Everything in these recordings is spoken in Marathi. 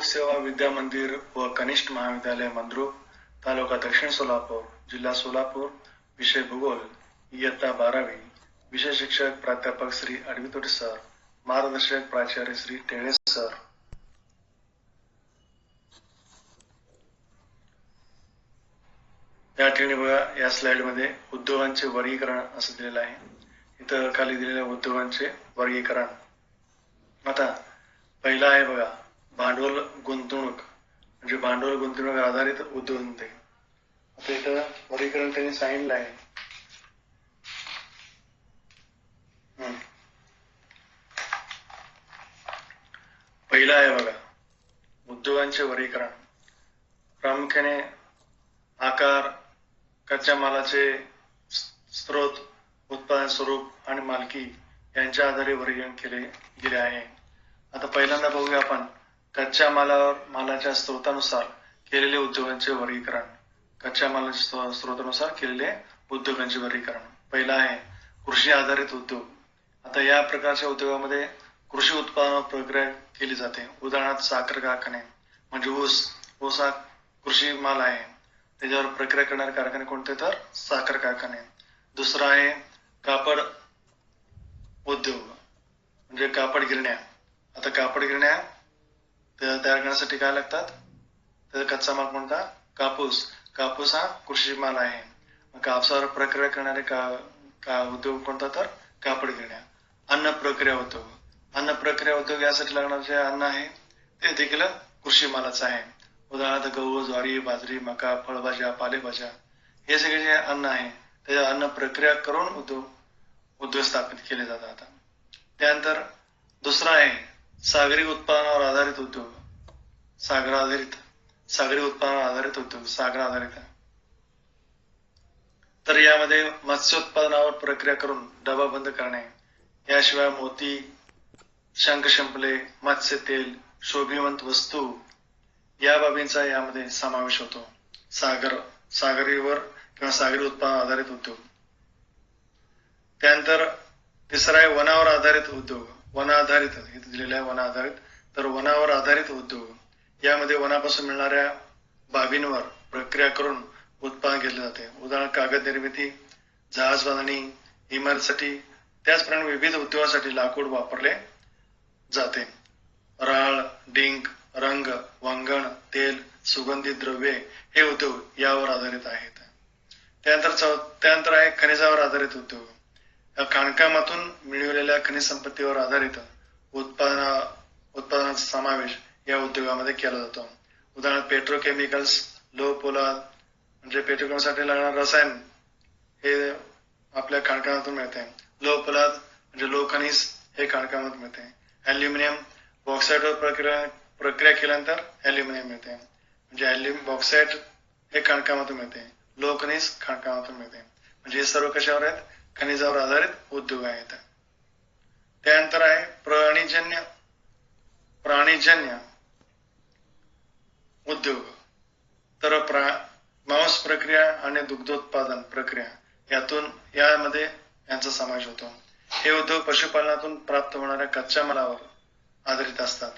लोकसेवा विद्या मंदिर व कनिष्ठ महाविद्यालय मंद्रुप तालुका दक्षिण सोलापूर जिल्हा सोलापूर विषय भूगोल इयत्ता बारावी. विषय शिक्षक प्राध्यापक श्री अडवितोटे सर मार्गदर्शक प्राचार्य श्री टेळे सर. या ठिकाणी बघा या स्लाइडमध्ये उद्योगांचे वर्गीकरण असं दिलेलं आहे. इथं खाली दिलेल्या उद्योगांचे वर्गीकरण. आता पहिला आहे बघा भांडवल गुंतवणूक म्हणजे भांडवल गुंतवणूक आधारित उद्योग आता इथं वर्गीकरण त्यांनी सांगितलं आहे. पहिला आहे बघा उद्योगांचे वर्गीकरण. प्रामुख्याने आकार कच्च्या मालाचे स्रोत उत्पादन स्वरूप आणि मालकी यांच्या आधारे वर्गीकरण केले गेले आहे. आता पहिल्यांदा बघूया आपण. कच्च्या मालावर मालाच्या स्रोतानुसार केलेले उद्योगांचे वर्गीकरण. कच्च्या मालाच्या स्त्रोतानुसार स्रोतानुसार केलेले उद्योगांचे वर्गीकरण. पहिला आहे कृषी आधारित उद्योग. आता या प्रकारच्या उद्योगामध्ये कृषी उत्पादन प्रक्रिया केली जाते. उदाहरणार्थ साखर कारखाने म्हणजे ऊस. ऊस हा कृषी माल आहे. त्याच्यावर प्रक्रिया करणारे कारखाने कोणते? तर साखर कारखाने. दुसरा आहे कापड उद्योग म्हणजे कापड गिरण्या. आता कापड गिरण्या तयार करण्यासाठी काय लागतात? त्याचा कच्चा माल कोणता कापूस. कापूस हा कृषी माल आहे. कापसावर प्रक्रिया करणारे का, का उद्योग कोणता तर? कापड गिरण्या अन्न प्रक्रिया उद्योग. अन्न प्रक्रिया उद्योग यासाठी लागणार जे अन्न आहे ते देखील कृषी मालाचं आहे. उदाहरणार्थ गहू ज्वारी बाजरी मका फळभाज्या पालेभाज्या हे सगळे जे अन्न आहे ते अन्न प्रक्रिया करून उद्योग उद्योग स्थापित केले जातात त्यानंतर दुसरा आहे सागरी उत्पादनावर आधारित उद्योग. सागर आधारित. सागरी उत्पादनावर आधारित उद्योग. सागर आधारित तर यामध्ये मत्स्य उत्पादनावर प्रक्रिया करून डबा बंद करणे याशिवाय मोती शंख शिंपले मत्स्य तेल शोभिवंत वस्तू या बाबींचा यामध्ये समावेश होतो. सागर सागरीवर किंवा सागरी उत्पादन आधारित उद्योग. त्यानंतर तिसरा आहे वनावर आधारित उद्योग. वन आधारित इथे दिलेलं आहे वन आधारित तर वनावर आधारित उद्योग. यामध्ये वनापासून मिळणाऱ्या बाबींवर प्रक्रिया करून उत्पादन घेतले जाते. उदाहरण कागद निर्मिती जहाज बांधणी इमारतीसाठी. त्याचप्रमाणे विविध उद्योगासाठी लाकूड वापरले जाते. राळ डिंक रंग वंगण तेल सुगंधित द्रव्ये हे उद्योग यावर आधारित आहेत. त्यानंतर त्यानंतर आहे खनिजावर आधारित उद्योग. या खाणकामातून मिळवलेल्या खनिज संपत्तीवर आधारित उत्पादना उत्पादनाचा समावेश या उद्योगामध्ये केला जातो. उदाहरणार्थ पेट्रोकेमिकल्स लोह पोलाद म्हणजे पेट्रोकेमिकलसाठी लागणार रसायन हे आपल्या खाणकामातून मिळते. लोह पोलाद म्हणजे लोह खनिज हे खाणकामातून मिळते. अल्युमिनियम बॉक्साईटवर प्रक्रिया प्रक्रिया केल्यानंतर अल्युमिनियम मिळते. म्हणजे अल्युम बॉक्साईट हे खाणकामातून मिळते. लोह खनिज खाणकामातून मिळते. म्हणजे हे सर्व कशावर आहेत? खनिजावर आधारित उद्योग आहेत त्यानंतर आहे प्राणीजन्य प्राणीजन्य उद्योग. तर प्रा मांस प्रक्रिया आणि दुग्धोत्पादन प्रक्रिया यातून यामध्ये यांचा समावेश होतो. हे उद्योग पशुपालनातून प्राप्त होणाऱ्या कच्च्या मालावर आधारित असतात.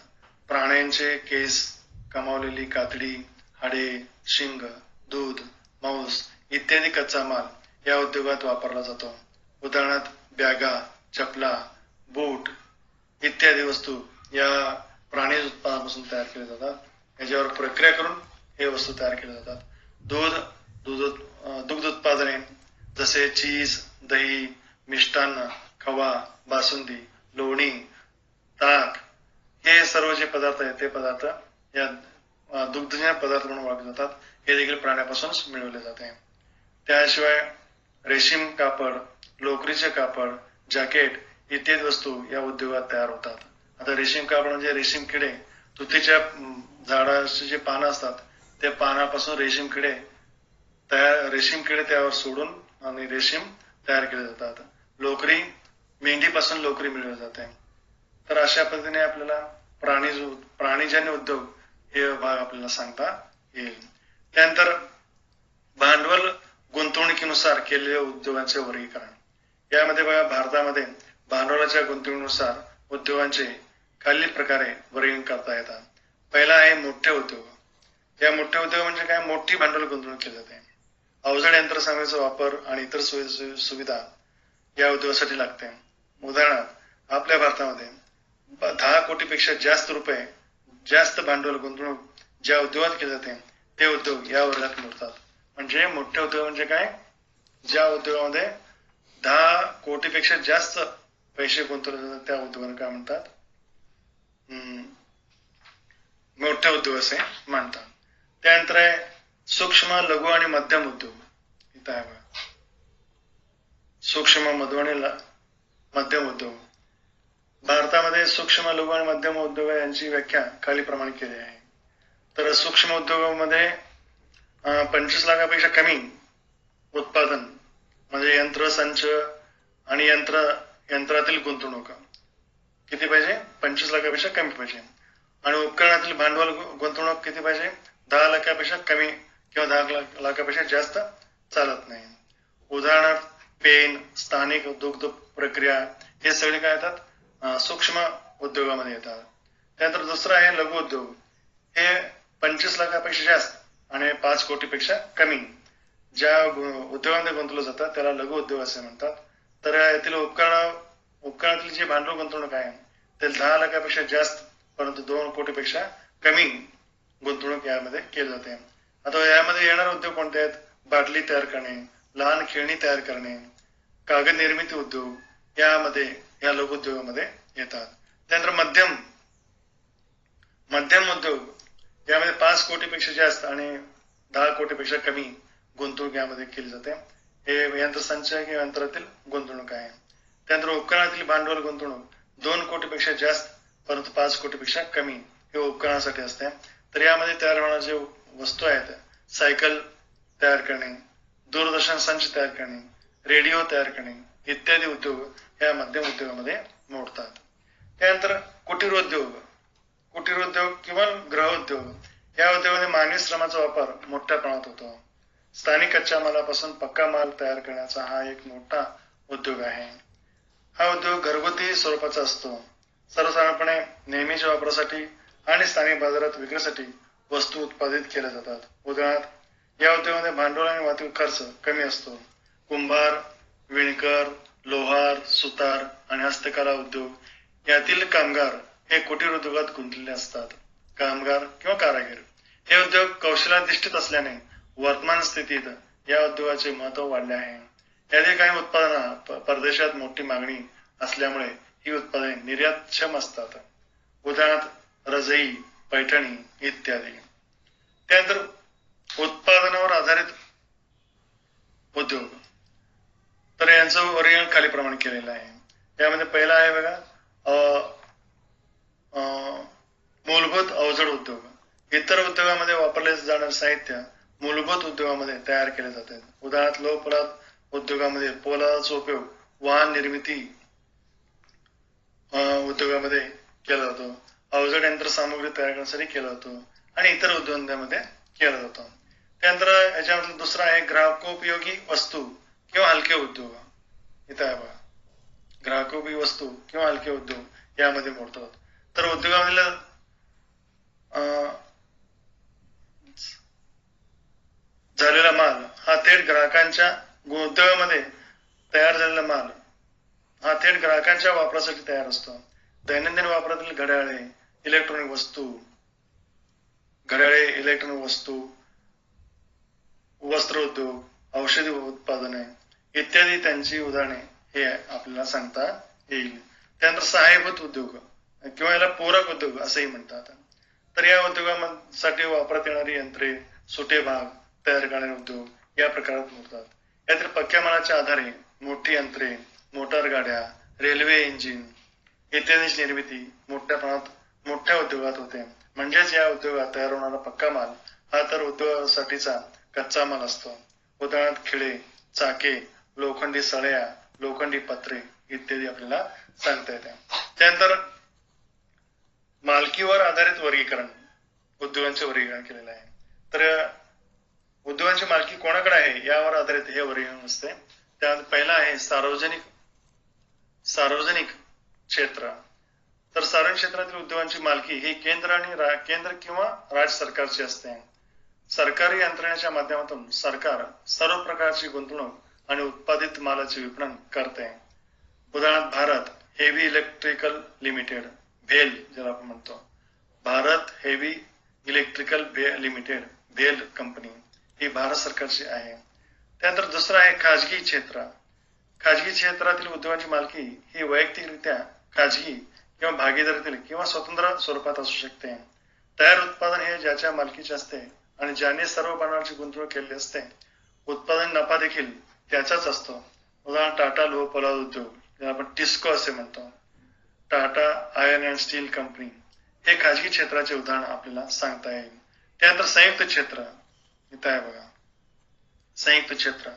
प्राण्यांचे केस कमावलेली कातडी हाडे शिंग दूध मांस इत्यादी कच्चा माल या उद्योगात वापरला जातो. उदाहरणार्थ बॅगा चपला बूट इत्यादी वस्तू या प्राणी उत्पादनापासून तयार केल्या जातात. याच्यावर प्रक्रिया करून हे वस्तू तयार केल्या जातात. दूध दूध दुग्ध उत्पादने जसे चीज दही मिष्टान्न खवा बासुंदी लोणी ताक हे सर्व जे पदार्थ आहेत ते पदार्थ या दुग्धजन्य पदार्थ म्हणून ओळखले जातात. हे देखील प्राण्यापासूनच मिळवले जाते. त्याशिवाय रेशीम कापड लोकरीचे कापड जॅकेट इत्यादी वस्तू या उद्योगात तयार होतात. आता रेशीम कापड म्हणजे रेशीम किडे. तुतीच्या झाडाची झाडाचे जे पानं असतात त्या पानापासून रेशीम किडे तयार रेशीम किडे त्यावर सोडून आणि रेशीम तयार केले जातात. लोकरी मेंढीपासून लोकरी मिळवली जाते. तर अशा पद्धतीने आपल्याला प्राणी प्राणीजन्य उद्योग हे भाग आपल्याला सांगता येईल. त्यानंतर भांडवल गुंतवणुकीनुसार केलेल्या उद्योगांचे वर्गीकरण. यामध्ये बघा भारतामध्ये भांडवलाच्या गुंतवणुकीनुसार उद्योगांचे खालील प्रकारे वर्गीकरण करता येतात. पहिला आहे मोठे उद्योग. या मोठे उद्योग म्हणजे काय? मोठी भांडवल गुंतवणूक केली जाते. अवजड यंत्रसामग्रीचा वापर आणि इतर सुविधा या उद्योगासाठी लागते. उदाहरणार्थ आपल्या भारतामध्ये दहा कोटीपेक्षा जास्त रुपये जास्त भांडवल गुंतवणूक ज्या उद्योगात केले जाते ते उद्योग या वर्गात मोडतात म्हणजे मोठे उद्योग म्हणजे काय? ज्या उद्योगामध्ये दहा कोटीपेक्षा जास्त पैसे गुंतवले त्या उद्योगांना काय म्हणतात? मोठे उद्योग असे मानतात. त्यानंतर आहे सूक्ष्म लघु आणि मध्यम उद्योग. इथं आहे बघा. सूक्ष्म मधु आणि ल- मध्यम उद्योग. भारतामध्ये सूक्ष्म लघु आणि मध्यम उद्योग यांची व्याख्या खालीप्रमाणे केली आहे. तर सूक्ष्म उद्योगामध्ये पंचवीस लाखापेक्षा कमी उत्पादन म्हणजे यंत्र संच आणि यंत्र यंत्रातील गुंतवणूक. किती पाहिजे? पंचवीस लाखापेक्षा कमी पाहिजे. आणि उपकरणातील भांडवल गुंतवणूक किती पाहिजे? दहा लाखापेक्षा कमी किंवा दहा लाख- लाखापेक्षा जास्त चालत नाही. उदाहरणार्थ पेन स्थानिक दुग्ध प्रक्रिया हे सगळे काय येतात? सूक्ष्म उद्योगामध्ये येतात. त्यानंतर दुसरं आहे लघु उद्योग. हे पंचवीस लाखापेक्षा जास्त आणि पाच कोटीपेक्षा कमी. ज्या उद्योगांमध्ये गुंतवलं जातं त्याला लघु उद्योग असे म्हणतात. तर यातील उपकरण उपकरणातील जे भांडवल गुंतवणूक आहे ते दहा लाखापेक्षा जास्त परंतु दोन कोटीपेक्षा कमी गुंतवणूक यामध्ये केली जाते. आता यामध्ये येणारे उद्योग कोणते आहेत? बाटली तयार करणे लहान खेळणी तयार करणे कागद निर्मिती उद्योग यामध्ये या लघु उद्योगामध्ये येतात. त्यानंतर मध्यम मध्यम उद्योग यामध्ये पाच कोटीपेक्षा जास्त आणि दहा कोटीपेक्षा कमी गुंतवणूक यामध्ये केली जाते. हे यंत्रसंचय किंवा यंत्रातील गुंतवणूक आहे. त्यानंतर उपकरणातील भांडवल गुंतवणूक दोन कोटीपेक्षा जास्त परंतु पाच कोटीपेक्षा कमी हे उपकरणासाठी असते. तर यामध्ये तयार होणारे जे वस्तू आहेत सायकल तयार करणे दूरदर्शन संच तयार करणे रेडिओ तयार करणे इत्यादी उद्योग या मध्यम उद्योगामध्ये मोडतात. त्यानंतर कुटीर उद्योग कुटीर उद्योग किंवा गृह उद्योग. या उद्योगामध्ये मानवी श्रमाचा वापर मोठ्या प्रमाणात होतो. स्थानिक कच्च्या मालापासून पक्का माल तयार करण्याचा हा एक मोठा उद्योग आहे. हा उद्योग घरगुती स्वरूपाचा असतो. सर्वसाधारणपणे नेहमीच्या वापरासाठी आणि स्थानिक बाजारात विक्रीसाठी वस्तू उत्पादित केल्या जातात. उदाहरणार्थ या उद्योगामध्ये भांडवल आणि वाहतूक खर्च कमी असतो. कुंभार विणकर लोहार सुतार आणि हस्तकला उद्योग यातील कामगार हे कुटीर उद्योगात गुंतलेले असतात. कामगार किंवा कारागीर हे उद्योग कौशल्याधिष्ठित असल्याने वर्तमान स्थितीत या उद्योगाचे महत्त्व वाढले आहे. यातील काही उत्पादना परदेशात मोठी मागणी असल्यामुळे ही उत्पादने निर्यातक्षम असतात. उदाहरणार्थ रजई पैठणी इत्यादी. त्यानंतर उत्पादनावर आधारित उद्योग. तर यांचं वर्गीकरण खालीप्रमाणे केलेलं आहे. त्यामध्ये पहिला आहे बघा मूलभूत अवजड उद्योग. इतर उद्योगामध्ये वापरले जाणारे साहित्य मूलभूत उद्योगामध्ये तयार केले जाते. उदाहरणार्थ लोह उद्योगामध्ये पोलादाचा उपयोग वाहन निर्मिती उद्योगामध्ये केला जातो. अवजड यंत्रसामग्री तयार करण्यासाठी केला जातो आणि इतर उद्योगांमध्ये केला जातो. त्यानंतर याच्यामधला दुसरा आहे ग्राहकोपयोगी वस्तू किंवा हलके उद्योग. इथं आहे बघा. ग्राहकोपयोगी वस्तू किंवा हलके उद्योग यामध्ये मोडतात. तर उद्योगामधल्या अं, झालेला माल हा थेट ग्राहकांच्या उद्योगामध्ये तयार झालेला माल हा थेट ग्राहकांच्या वापरासाठी तयार असतो. दैनंदिन वापरातील घड्याळे इलेक्ट्रॉनिक वस्तू घड्याळे इलेक्ट्रॉनिक वस्तू वस्त्र उद्योग औषधी उत्पादने इत्यादी त्यांची उदाहरणे हे आपल्याला सांगता येईल. त्यानंतर सहाय्यभूत उद्योग किंवा याला पूरक उद्योग असंही म्हणतात. तर या उद्योगासाठी वापरात येणारी यंत्रे सुटे भाग तयार करणारे उद्योग या प्रकारात मोडतात. यातील पक्क्या मालाच्या आधारे मोठी यंत्रे मोटार गाड्या रेल्वे इंजिन इत्यादींची निर्मिती मोठ्या प्रमाणात मोठ्या उद्योगात होते. म्हणजेच या उद्योगात तयार होणारा पक्का माल हा तर उद्योगासाठीचा कच्चा माल असतो. उदाहरणार्थ खिळे चाके लोखंडी सळया लोखंडी पत्रे इत्यादी आपल्याला सांगता येते. त्यानंतर मालकीवर आधारित वर्गीकरण उद्योगांचे वर्गीकरण केलेलं आहे. तर उद्योगांची मालकी कोणाकडे आहे यावर आधारित हे वर्गीकरण असते त्यात पहिला आहे सार्वजनिक सार्वजनिक क्षेत्र. तर सार्वजनिक क्षेत्रातील उद्योगांची मालकी ही केंद्र आणि केंद्र किंवा राज्य सरकारची असते. सरकारी यंत्रणेच्या माध्यमातून सरकार सर्व प्रकारची गुंतवणूक आणि उत्पादित मालाचे विपणन करते. उदाहरणार्थ भारत हेवी इलेक्ट्रिकल लिमिटेड भेल ज्याला आपण म्हणतो. भारत हेवी इलेक्ट्रिकल लिमिटेड भेल कंपनी. हे भारत सरकारचे आहे. त्यानंतर दुसरं आहे खाजगी क्षेत्र. खाजगी क्षेत्रातील उद्योगांची मालकी ही वैयक्तिकरित्या खाजगी किंवा भागीदारीतील किंवा स्वतंत्र स्वरूपात असू शकते. तयार उत्पादन हे ज्याच्या मालकीचे असते आणि ज्याने सर्व भांडवलाची गुंतवणूक केलेली असते उत्पादन नफा देखील त्याचाच असतो. उदाहरण टाटा लोह पोलाद उद्योग ज्याला आपण टिस्को असे म्हणतो. Tata iron and steel company हे खाजगी क्षेत्राचे उदाहरण आपल्याला सांगता येईल. त्यानंतर संयुक्त क्षेत्र. इथं आहे बघा. संयुक्त क्षेत्र.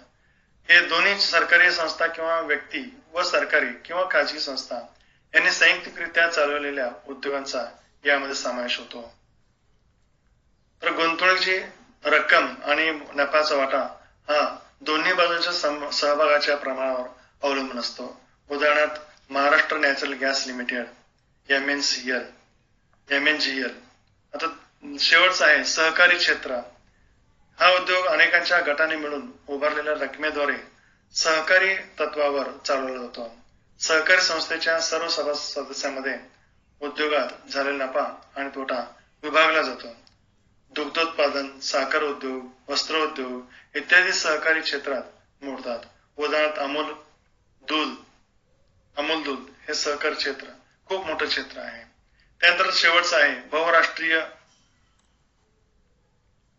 हे दोन्ही सरकारी संस्था किंवा व्यक्ती व सरकारी किंवा खाजगी संस्था यांनी संयुक्तरित्या चालवलेल्या उद्योगांचा यामध्ये समावेश होतो. तर गुंतवणुकीची रक्कम आणि नफ्याचा वाटा हा दोन्ही बाजूच्या सम- सहभागाच्या प्रमाणावर अवलंबून असतो. उदाहरणार्थ Maharashtra natural gas limited M N C L M N G L आता शेवटचं आहे सहकारी क्षेत्र. हा उद्योग अनेकांच्या गटाने मिळून उभारलेल्या रकमेद्वारे सहकारी तत्वावर चालवला जातो. सहकारी संस्थेच्या सर्व सभा सदस्यांमध्ये उद्योगात झालेला नफा आणि तोटा विभागला जातो. दुग्धोत्पादन साखर उद्योग वस्त्र उद्योग इत्यादी सहकारी क्षेत्रात मोडतात. उदाहरणार्थ अमूल दूध अमूल दूध हे सहकारी क्षेत्र खूप मोठं क्षेत्र आहे. त्यानंतर शेवटचं आहे बहुराष्ट्रीय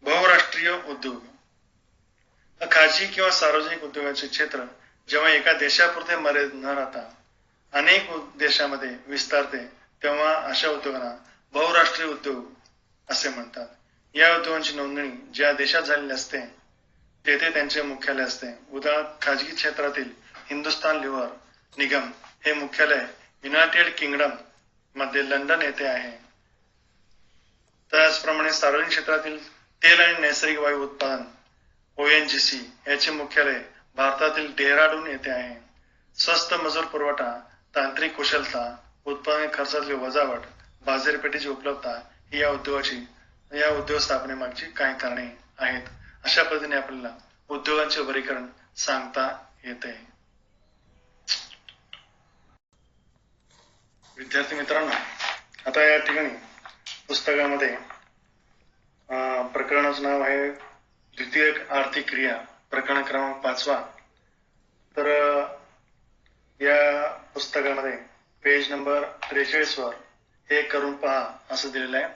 बहुराष्ट्रीय उद्योग. खाजगी किंवा सार्वजनिक उद्योगाचे क्षेत्र जेव्हा एका देशापुरते मर्यादित न राहता अनेक देशामध्ये विस्तारते तेव्हा अशा उद्योगांना बहुराष्ट्रीय उद्योग असे म्हणतात. या उद्योगांची नोंदणी ज्या देशात झालेली असते तेथे त्यांचे मुख्यालय असते. उदाहरणार्थ खाजगी क्षेत्रातील हिंदुस्तान लिव्हर निगम हे मुख्यालय युनायटेड किंगडममध्ये लंडन येथे आहे. त्याचप्रमाणे सार्वजनिक क्षेत्रातील तेल आणि नैसर्गिक वायू उत्पादन ओएनजीसी याचे मुख्यालय भारतातील डेहराडून येथे आहे. स्वस्त मजूर पुरवठा तांत्रिक कुशलता उत्पादन खर्चातली वजावट बाजारपेठेची उपलब्धता ही या उद्योगाची या उद्योग स्थापनेमागची काही कारणे आहेत. अशा पद्धतीने आपल्याला उद्योगांचे वर्गीकरण सांगता येते. विद्यार्थी मित्रांनो आता या ठिकाणी पुस्तकामध्ये प्रकरणाचं नाव आहे द्वितीय आर्थिक क्रिया प्रकरण क्रमांक पाचवा. तर या पुस्तकामध्ये पेज नंबर त्रेचाळीस वर हे करून पहा असं दिलेलं आहे.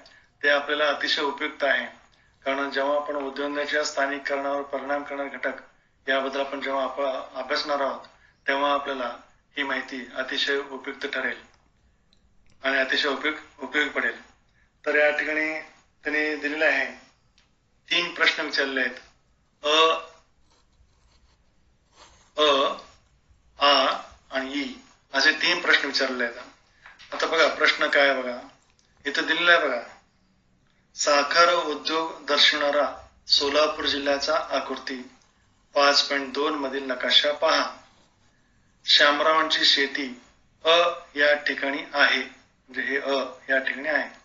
ते आपल्याला अतिशय उपयुक्त आहे. कारण जेव्हा आपण उद्योगाच्या स्थानिकरणावर परिणाम करणारे घटक याबद्दल आपण जेव्हा अभ्यासणार आहोत तेव्हा आपल्याला ही माहिती अतिशय उपयुक्त ठरेल. आणि अतिशय उपयोग उपयोगी पडेल. तर या ठिकाणी त्यांनी दिलेले आहे. तीन प्रश्न विचारले आहेत. अ अ आ आणि ई. असे तीन प्रश्न विचारले आहेत. आता बघा प्रश्न काय बघा. इथं दिलेला आहे बघा. साखर उद्योग दर्शवणारा सोलापूर जिल्ह्याचा आकृती. पाच पॉईंट दोन मधील नकाशा पहा. श्यामरावांची शेती अ या ठिकाणी आहे. म्हणजे हे अ या ठिकाणी आहे.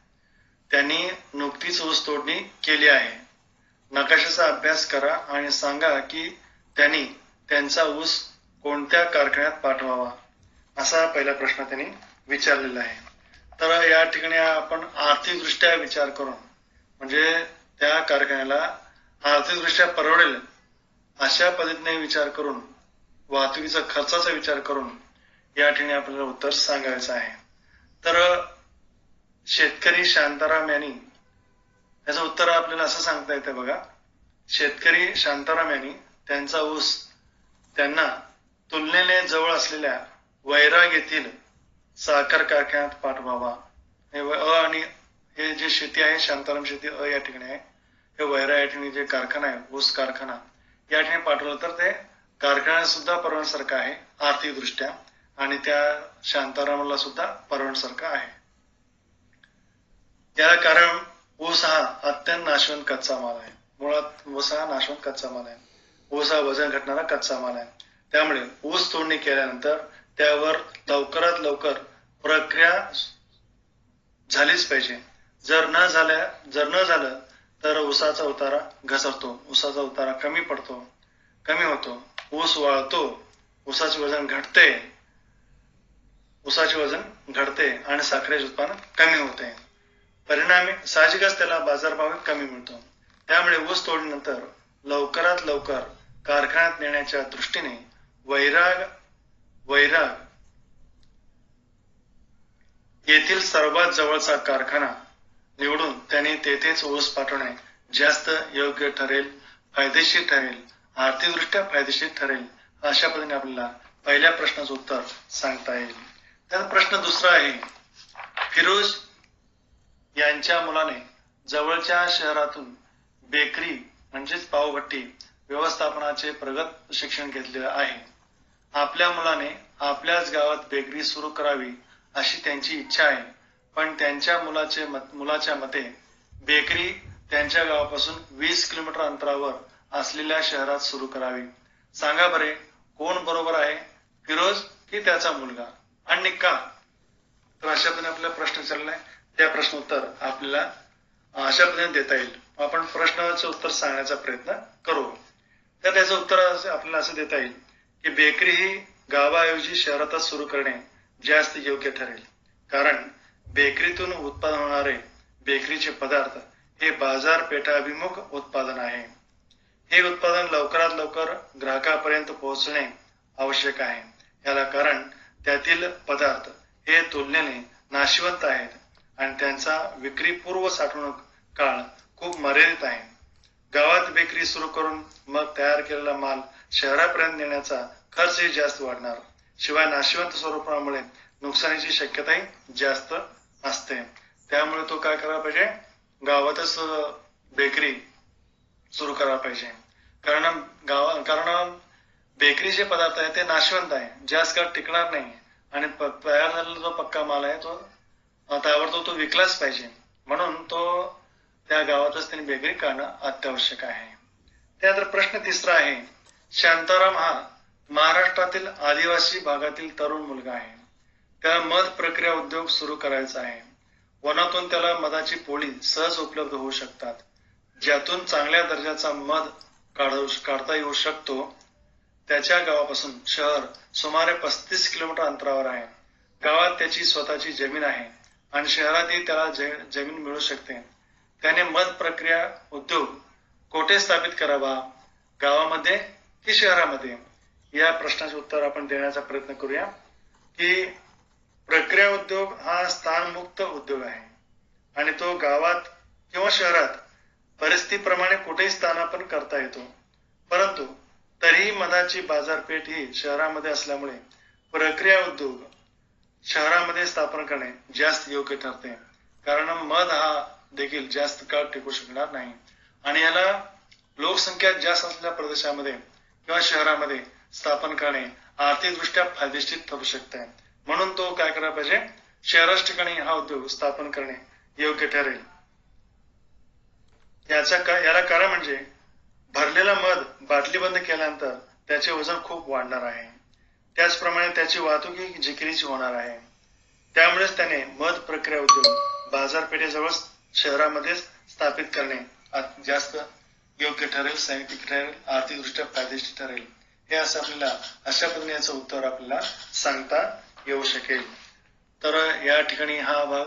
त्यांनी नुकतीच ऊस तोडणी केली आहे. नकाशाचा अभ्यास करा आणि सांगा की त्यांनी त्यांचा ऊस कोणत्या कारखान्यात पाठवावा? असा पहिला प्रश्न त्यांनी विचारलेला आहे. तर या ठिकाणी आपण आर्थिकदृष्ट्या विचार करून म्हणजे त्या कारखान्याला आर्थिकदृष्ट्या परवडेल अशा पद्धतीने विचार करून वाहतुकीचा खर्चाचा विचार करून या ठिकाणी आपल्याला उत्तर सांगायचं आहे. तर शेतकरी शांताराम यांनी याचं उत्तर आपल्याला असं सांगता येतं बघा. शेतकरी शांताराम यांनी त्यांचा ऊस त्यांना तुलनेने जवळ असलेल्या वैराग येथील साखर कारखान्यात पाठवावा. हे अ आणि हे जे शेती आहे शांताराम शेती अ या ठिकाणी आहे. हे वैरा या ठिकाणी जे कारखाना आहे ऊस कारखाना या ठिकाणी पाठवलं तर ते कारखाना सुद्धा परवडण्यासारखं आहे आर्थिक दृष्ट्या आणि त्या शांतारामाला सुद्धा परवडण्यासारखं आहे. याला कारण ऊस हा अत्यंत नाशवंत कच्चा माल आहे. मुळात ऊस हा नाशवंत कच्चा माल आहे. ऊस हा वजन घटणारा कच्चा माल आहे. त्यामुळे ऊस तोडणी केल्यानंतर त्यावर लवकरात लवकर प्रक्रिया झालीच पाहिजे. जर न झाल्या जर न झालं तर ऊसाचा उतारा घसरतो. ऊसाचा उतारा कमी पडतो कमी होतो. ऊस वाळतो ऊसाचे वजन घटते ऊसाचे वजन घटते आणि साखरेचे उत्पादन कमी होते. परिणामी साहजिकच त्याला बाजारभाव कमी मिळतो. त्यामुळे ऊस तोडीनंतर लवकरात लवकर कारखान्यात नेण्याच्या दृष्टीने वैराग वैराग येथील सर्वात जवळचा कारखाना निवडून त्यांनी तेथेच ऊस पाठवणे जास्त योग्य ठरेल फायदेशीर ठरेल आर्थिकदृष्ट्या फायदेशीर ठरेल अशा पद्धतीने आपल्याला पहिल्या प्रश्नाचं उत्तर सांगता येईल. त्याचा प्रश्न दुसरा आहे फिरोज यांच्या मुलाने जवळच्या शहरातून बेकरी म्हणजेच पावभट्टी व्यवस्थापनाचे प्रगत शिक्षण घेतले आहे. आपल्या मुलाने आपल्याच गावात बेकरी सुरू करावी अशी त्यांची इच्छा आहे. पण त्यांच्या मुलाचे मत मुलाच्या मते बेकरी त्यांच्या गावापासून वीस किलोमीटर अंतरावर असलेल्या शहरात सुरू करावी. सांगा बरे कोण बरोबर आहे? फिरोज की त्याचा मुलगा? आणि का तर अशा पद्धतीने आपला प्रश्न चाललाय. त्या प्रश्न उत्तर आपल्याला अशा पद्धतीने देता येईल. आपण प्रश्नाचं उत्तर सांगण्याचा प्रयत्न करू. तर त्याचं उत्तर असं- आपल्याला असं देता येईल की बेकरी ही गावाऐवजी शहरातच सुरू करणे जास्त योग्य ठरेल. कारण बेकरीतून उत्पादन होणारे बेकरीचे पदार्थ हे बाजारपेठाभिमुख उत्पादन आहे. हे उत्पादन लवकरात लवकर ग्राहकापर्यंत पोहोचणे आवश्यक आहे. याला कारण त्यातील पदार्थ हे तुलनेने नाशिवंत आहेत. आणि त्यांचा विक्री पूर्व साठवणूक काळ खूप मर्यादित आहे. गावात बेकरी सुरू करून मग तयार केलेला माल शहरापर्यंत नेण्याचा खर्चही जास्त वाढणार. शिवाय नाशिवंत स्वरूपामुळे नुकसानीची शक्यताही जास्त असते. त्यामुळे तो काय करायला पाहिजे? गावातच बेकरी सुरू करायला पाहिजे. कारण गावा कारण बेकरीचे पदार्थ आहे ते नाशवंत आहे. जास्त काळ टिकणार नाही. आणि तयार झालेला जो पक्का माल आहे तो ताबडतोब तो विकलाच पाहिजे. म्हणून तो त्या गावातच त्यांनी बेकरी काढणं अत्यावश्यक आहे. त्यानंतर प्रश्न तिसरा आहे. शांताराम हा महाराष्ट्रातील आदिवासी भागातील तरुण मुलगा आहे. त्याला मध प्रक्रिया उद्योग सुरू करायचा आहे. वनातून त्याला मधाची पोळी सहज उपलब्ध होऊ शकतात. ज्यातून चांगल्या दर्जाचा मध काढू काढता येऊ शकतो. त्याच्या गावापासून शहर सुमारे पस्तीस किलोमीटर अंतरावर आहे. गावात त्याची स्वतःची जमीन आहे. आणि शहरातही त्याला जमीन मिळू शकते. त्याने मध प्रक्रिया उद्योग कोठे स्थापित करावा? गावामध्ये की शहरामध्ये? या प्रश्नाचे उत्तर आपण देण्याचा प्रयत्न करूया की प्रक्रिया उद्योग हा स्थानमुक्त उद्योग आहे. आणि तो गावात किंवा शहरात परिस्थितीप्रमाणे कुठेही स्थानापन करता येतो. परंतु तरीही मधाची बाजारपेठ ही शहरामध्ये असल्यामुळे प्रक्रिया उद्योग शहरामध्ये स्थापन करणे जास्त योग्य ठरते. कारण मध हा देखील जास्त काळ टिकू शकणार नाही. आणि याला लोकसंख्या जास्त असलेल्या प्रदेशामध्ये किंवा शहरामध्ये स्थापन करणे आर्थिकदृष्ट्या फायदेशीर ठरू शकते. म्हणून तो काय करायला पाहिजे? शहराच्या ठिकाणी हा उद्योग स्थापन करणे योग्य ठरेल. याचा का याला कारण म्हणजे भरलेला मध बाटलीबंद केल्यानंतर त्याचे वजन खूप वाढणार आहे. त्याचप्रमाणे त्याची वाहतुकी जिकिरीची होणार आहे. त्यामुळेच त्याने मध प्रक्रिया उद्योग बाजारपेठेजवळ शहरामध्येच स्थापित करणे जास्त योग्य ठरेल साहित्यिक ठरेल आर्थिकदृष्ट्या फायदेशीर ठरेल हे असं आपल्याला अशा पद्धतीने याचं उत्तर आपल्याला सांगता येऊ शकेल. तर या ठिकाणी हा भाग